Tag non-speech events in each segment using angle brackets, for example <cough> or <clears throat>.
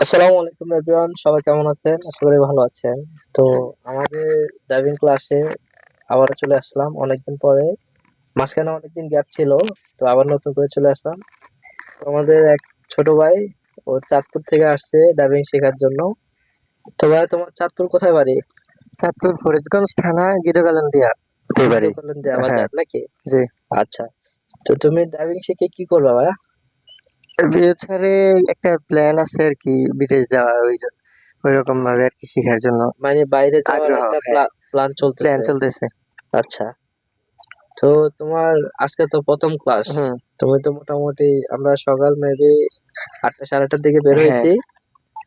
আসসালামু আলাইকুম এভরিওয়ান সবাই কেমন আছেন? আশা করি ভালো আছেন। তো আমাদের ড্রাইভিং ক্লাসে আবারও চলে আসলাম অনেকদিন পরে। মাঝখানে অনেকদিন গ্যাপ ছিল তো আবার নতুন করে চলে আসলাম। আমাদের এক ছোট ভাই ও চাঁদপুর থেকে আসছে ড্রাইভিং শেখার জন্য। তো ভাই তোমার চাঁদপুর কোথায় বাড়ি? চাঁদপুর ফরিদগঞ্জ থানা গিরগালন্দিয়া। বাড়ি হ্যাঁ। নাকি? জি। আচ্ছা। তো তুমি ড্রাইভিং শিখে কি করবে ভাইয়া? ফিউচারে একটা প্ল্যান আছে আর কি বিদেশ যাওয়া ওই জন্য ওই রকম ভাবে আর কি শেখার জন্য মানে বাইরে যাওয়ার আগ্রহ, একটা হ্যাঁ। প্ল্যান চলতেছে? প্ল্যান চলতেছে। আচ্ছা। তো তোমার আজকে তো প্রথম ক্লাস হুম। তুমি তো মোটামুটি আমরা সকাল মেবি আটটা সাড়ে আটটার দিকে বের হ্যাঁ। হয়েছি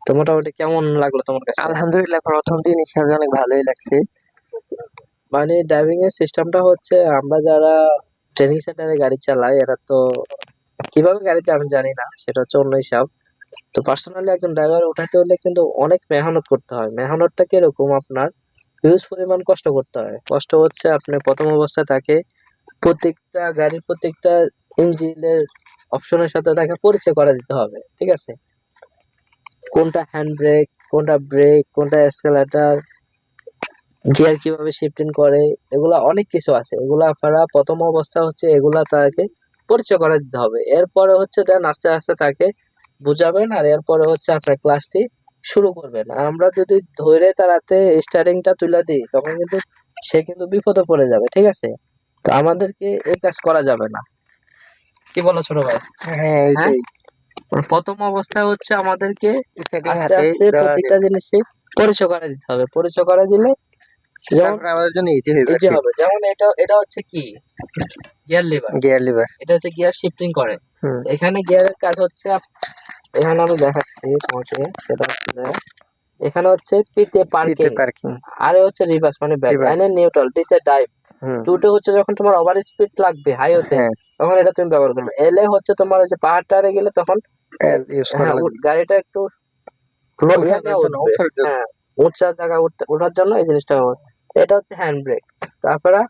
তো মোটামুটি কেমন লাগল তোমার কাছে? আলহামদুলিল্লাহ প্রথম দিন হিসাবে অনেক ভালোই লাগছে। মানে ড্রাইভিং এর সিস্টেমটা হচ্ছে আমরা যারা ট্রেনিং সেন্টারে গাড়ি চালাই এরা তো কীভাবে গাড়িতে আমি জানি না, সেটা হচ্ছে অন্য হিসাব। তো পার্সোনালি একজন ড্রাইভার ওঠাতে হলে কিন্তু অনেক মেহনত করতে হয়। মেহনতটা কীরকম আপনার? হিউজ পরিমাণ কষ্ট করতে হয়। কষ্ট হচ্ছে আপনি প্রথম অবস্থায় তাকে প্রত্যেকটা গাড়ির প্রত্যেকটা ইঞ্জিনের অপশনের সাথে তাকে পরিচয় করে দিতে হবে, ঠিক আছে? কোনটা হ্যান্ড ব্রেক কোনটা ব্রেক কোনটা এসকেলেটার গিয়ার কীভাবে শিফটিং করে, এগুলা অনেক কিছু আছে। এগুলা আপনারা প্রথম অবস্থা হচ্ছে এগুলা তাকে পরিচয় করে দিতে হবে। এরপরে হচ্ছে দেন আস্তে আস্তে তাকে বুঝাবেন আর এরপরে হচ্ছে আপনার ক্লাসটি শুরু করবেন। আমরা যদি ধরে তারাতে স্টার্টিংটা তুলে দিই তখন কিন্তু সে কিন্তু বিপদে পড়ে যাবে ঠিক আছে? তো আমাদেরকে এই কাজ করা যাবে না। কি বলো ছোট ভাই? হ্যাঁ প্রথম অবস্থায় হচ্ছে আমাদেরকে আস্তে প্রত্যেকটা জিনিসই পরিচয় করে দিতে হবে। পরিচয় করে দিলে যেমন আমাদের জন্য ইজি হবে। যেমন এটা এটা হচ্ছে কি? গিয়ার লিভার গিয়ার লিভার এটা হচ্ছে গিয়ার শিফটিং করে। এখানে গিয়ারের কাজ হচ্ছে এখানে আমি দেখাচ্ছি তোমাকে সেটা হচ্ছে এখানে হচ্ছে পিতে পার্কিং আরে হচ্ছে রিভার্স মানে ব্যাক নিউট্রাল টিচার ডাইভ টুটে হচ্ছে যখন তোমার ওভার স্পিড লাগবে হাই হ্যাঁ। তখন এটা তুমি ব্যবহার করবে। এলে হচ্ছে তোমার ওই যে পাহাড় টাহাড়ে গেলে তখন ইউজ করা হ্যাঁ, গাড়িটা একটু উঁচা জায়গা ওঠার জন্য। এই জিনিসটা এটা হচ্ছে হ্যান্ড ব্রেক তারপরে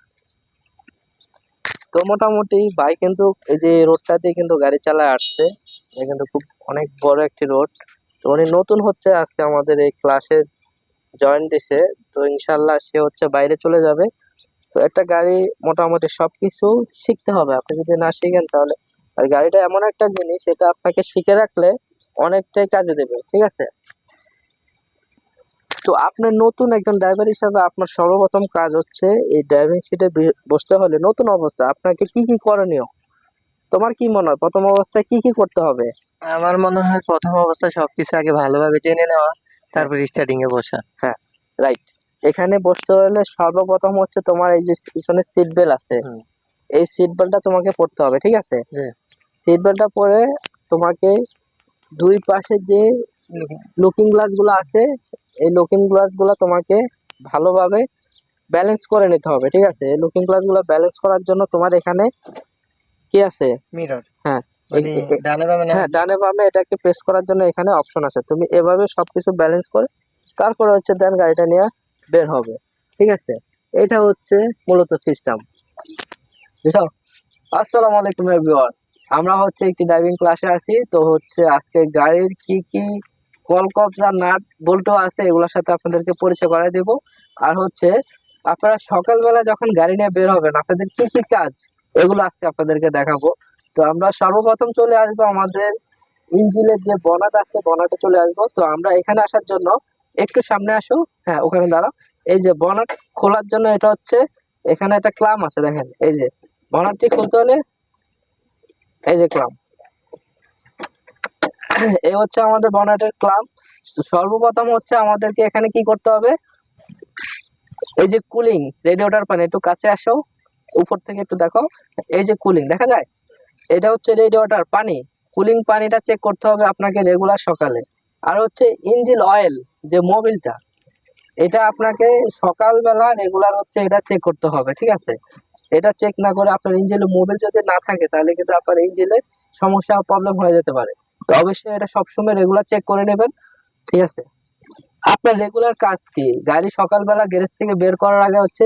তো মোটামুটি ভাই কিন্তু এই যে রোডটা দিয়ে কিন্তু গাড়ি চালায় আসছে। এটা কিন্তু খুব অনেক বড় একটি রোড তো উনি নতুন হচ্ছে আজকে আমাদের এই ক্লাসে জয়েন দিছে। তো ইনশাল্লাহ সে হচ্ছে বাইরে চলে যাবে। তো একটা গাড়ি মোটামুটি সবকিছু শিখতে হবে। আপনি যদি না শিখেন তাহলে আর গাড়িটা এমন একটা জিনিস এটা আপনাকে শিখে রাখলে অনেকটাই কাজে দেবে। ঠিক আছে? তো আপনার নতুন একজন ড্রাইভার হিসাবে আপনার সর্বপ্রথম কাজ হচ্ছে এই ড্রাইভিং সিটে বসতে হলে নতুন অবস্থা। আপনাকে কি কি করণীয়? তোমার কি মনে হয়? প্রথম অবস্থায় কি কি করতে হবে? আমার মনে হয় প্রথম অবস্থায় সবকিছু আগে ভালোভাবে জেনে নেওয়া তারপর স্টার্টিং এ বসা। হ্যাঁ রাইট এখানে বসতে হলে সর্বপ্রথম হচ্ছে তোমার এই যে পিছনে সিট বেল্ট আছে। এই সিট বেল্টটা তোমাকে পড়তে হবে ঠিক আছে? জি। সিট বেল্টটা পরে তোমাকে দুই পাশে যে লুকিং গ্লাসগুলো আছে এই লুকিং গ্লাসগুলো তোমাকে ভালোভাবে ব্যালেন্স করে নিতে হবে ঠিক আছে? এই লুকিং গ্লাসগুলো ব্যালেন্স করার জন্য তোমার এখানে কি আছে? মিরর হ্যাঁ, মানে হ্যাঁ ডানে বামে এটাকে প্রেস করার জন্য এখানে অপশন আছে। তুমি এভাবে সবকিছু ব্যালেন্স করে তারপরে হচ্ছে দেন গাড়িটা নিয়ে বের হবে ঠিক আছে? এটা হচ্ছে মূলত সিস্টেম বুঝছ? আসসালামু আলাইকুম এভরিওয়ান আমরা হচ্ছে একটি ড্রাইভিং ক্লাসে আছি তো হচ্ছে আজকে গাড়ির কি কি আর নাট, বল্টু আছে, এগুলোর সাথে আপনাদেরকে পরিচয় করাই দেব। আর হচ্ছে, আপনারা সকালবেলা যখন গাড়ি নিয়ে বের হবেন, আপনাদের কি কি কাজ? এগুলো আজকে আপনাদেরকে দেখাবো। তো আমরা সর্বপ্রথম চলে আসব আমাদের ইঞ্জিনের যে বনাট আছে, বনাটে চলে আসব। তো আমরা এখানে আসার জন্য একটু সামনে আসো। হ্যাঁ ওখানে দাঁড়াও। এই যে বনাট খোলার জন্য এটা হচ্ছে, এখানে একটা ক্লাম আছে, দেখেন। এই যে বনাটটি খুলতে হলে এই যে ক্লাম। এই হচ্ছে আমাদের বনাটের ক্লাম। সর্বপ্রথম হচ্ছে আমাদেরকে এখানে কি করতে হবে? এই যে কুলিং রেডিওটার পানি, একটু কাছে আসো। উপর থেকে একটু দেখো। এই যে কুলিং, দেখা যায়? এটা হচ্ছে রেডিওটার পানি। কুলিং পানিটা চেক করতে হবে আপনাকে রেগুলার সকালে। আর হচ্ছে ইঞ্জিল অয়েল, যে মোবিলটা, এটা আপনাকে সকালবেলা রেগুলার হচ্ছে এটা চেক করতে হবে, ঠিক আছে? এটা চেক না করে আপনার ইঞ্জিনে মোবিল যদি না থাকে, তাহলে কিন্তু আপনার ইঞ্জিনে সমস্যা প্রবলেম হয়ে যেতে পারে। তো অবশ্যই এটা সবসময় রেগুলার চেক করে নেবেন, ঠিক আছে? আপনার রেগুলার কাজ কি? গাড়ি সকালবেলা গ্যারেজ থেকে বের করার আগে হচ্ছে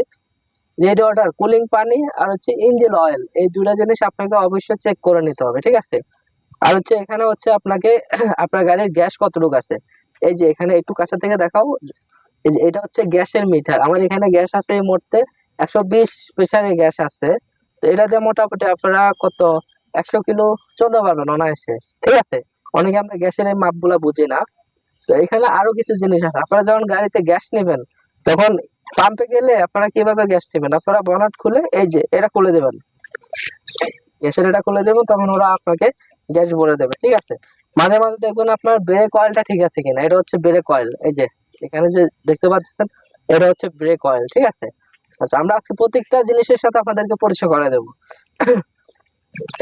রেড ওয়াটার কুলিং পানি আর হচ্ছে ইঞ্জিন অয়েল এই দুটো জিনিস আপনাকে অবশ্যই চেক করে নিতে হবে, ঠিক আছে? আর হচ্ছে এখানে হচ্ছে আপনাকে <clears throat> আপনার গাড়ির গ্যাস কতটুকু আছে? এই যে এখানে একটু কাছে থেকে দেখাও, এই যে এটা হচ্ছে গ্যাসের মিটার আমার এখানে গ্যাস আছে এই মুহূর্তে একশো বিশ প্রেসারের গ্যাস আছে, তো এটা দিয়ে মোটামুটি আপনারা কত একশো কিলো চলতে পারবেন অনায়াসে ঠিক আছে? অনেকে আমরা গ্যাসের এই মাপগুলা বুঝি না। তো এখানে আরও কিছু জিনিস আছে। আপনারা যখন গাড়িতে গ্যাস নেবেন, তখন পাম্পে গেলে আপনারা কীভাবে গ্যাস নেবেন? আপনারা বনাট খুলে এই যে, এটা খুলে দেবেন। গ্যাসের এটা খুলে দেবেন, তখন ওরা আপনাকে গ্যাস ভরে দেবে। ঠিক আছে? মাঝে মাঝে দেখবেন আপনার ব্রেক অয়েলটা ঠিক আছে কিনা? এটা হচ্ছে ব্রেক অয়েল এই যে, এখানে যে দেখতে পাচ্ছেন, এটা হচ্ছে ব্রেক অয়েল ঠিক আছে? আচ্ছা আমরা আজকে প্রত্যেকটা জিনিসের সাথে আপনাদেরকে পরিচয় করে দেবো।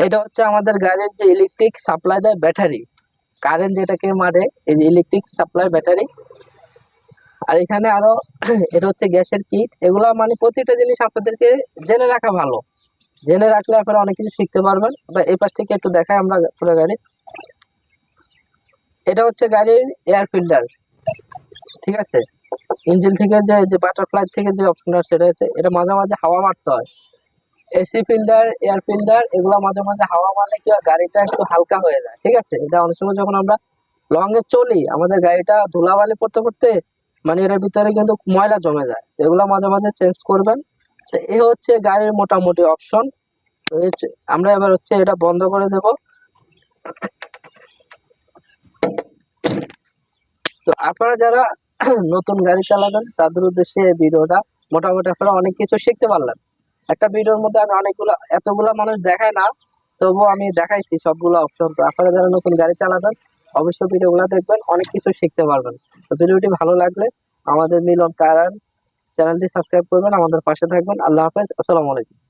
এটা হচ্ছে আমাদের গাড়ির যে ইলেকট্রিক সাপ্লাই দেয় ব্যাটারি কারেন্ট যেটাকে মারে, এই যে ইলেকট্রিক সাপ্লাই ব্যাটারি আর এখানে আরও, <clears throat> এটা হচ্ছে গ্যাসের কিট এগুলা মানে প্রতিটা জিনিস আপনাদেরকে জেনে রাখা ভালো। জেনে রাখলে আপনারা অনেক কিছু শিখতে পারবেন। বা এই পাশ থেকে একটু দেখাই আমরা পুরো গাড়ি। এটা হচ্ছে গাড়ির এয়ার ফিল্টার ঠিক আছে? ইঞ্জিন থেকে যে যে বাটারফ্লাই থেকে যে অপশনটা সেটা হচ্ছে, এটা মাঝে মাঝে হাওয়া মারতে হয়। এসি ফিল্টার এয়ার ফিল্টার এগুলো মাঝে মাঝে হাওয়া মারলে কি গাড়িটা একটু হালকা হয়ে যায়, ঠিক আছে? এটা অনেক সময় যখন আমরা লং এ চলি, আমাদের গাড়িটা ধুলাবালি পড়তে পড়তে মানে এটার ভিতরে কিন্তু ময়লা জমে যায়। এগুলো মাঝে মাঝে চেঞ্জ করবেন। তো এই হচ্ছে গাড়ির মোটামুটি অপশন আমরা এবার হচ্ছে এটা বন্ধ করে দেব। তো আপনারা যারা <clears throat> নতুন গাড়ি চালাবেন, তাদের উদ্দেশ্যে ভিডিওটা মোটামুটি আপনারা অনেক কিছু শিখতে পারলেন। একটা ভিডিওর মধ্যে আমি অনেকগুলো, এতগুলো মানুষ দেখায় না, তবুও আমি দেখাইছি সবগুলো অপশন তো আপনারা যারা নতুন গাড়ি চালাবেন, অবশ্যই ভিডিওগুলো দেখবেন, অনেক কিছু শিখতে পারবেন। তো ভিডিওটি ভালো লাগলে আমাদের মিলন কারান চ্যানেলটি সাবস্ক্রাইব করবেন, আমাদের পাশে থাকবেন। আল্লাহ হাফেজ, আসসালামু আলাইকুম।